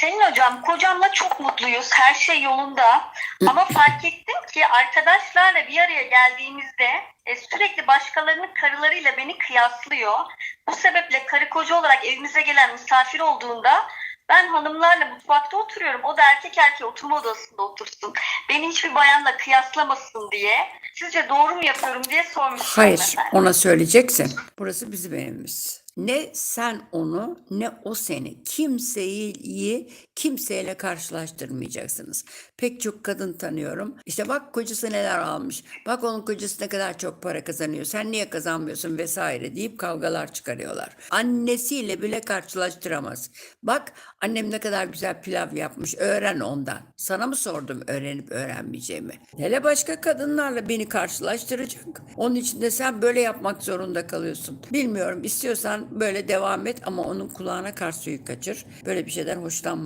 Selin hocam kocamla çok mutluyuz. Her şey yolunda. Ama fark ettim ki arkadaşlarla bir araya geldiğimizde e, sürekli başkalarının karılarıyla beni kıyaslıyor. Bu sebeple karı koca olarak evimize gelen misafir olduğunda ben hanımlarla mutfakta oturuyorum. O da erkek erkeğe oturma odasında otursun. Beni hiçbir bayanla kıyaslamasın diye. Sizce doğru mu yapıyorum diye sormuştum Hayır, efendim. ona söyleyeceksin. Burası bizim evimiz. Ne sen onu ne o seni kimseyi kimseyle karşılaştırmayacaksınız. Pek çok kadın tanıyorum. İşte bak kocası neler almış. Bak onun kocası ne kadar çok para kazanıyor. Sen niye kazanmıyorsun vesaire deyip kavgalar çıkarıyorlar. Annesiyle bile karşılaştıramaz. Bak annem ne kadar güzel pilav yapmış. Öğren ondan. Sana mı sordum öğrenip öğrenmeyeceğimi? Hele başka kadınlarla beni karşılaştıracak. Onun için de sen böyle yapmak zorunda kalıyorsun. Bilmiyorum istiyorsan böyle devam et ama onun kulağına kar suyu kaçır. Böyle bir şeyden hoşlanma.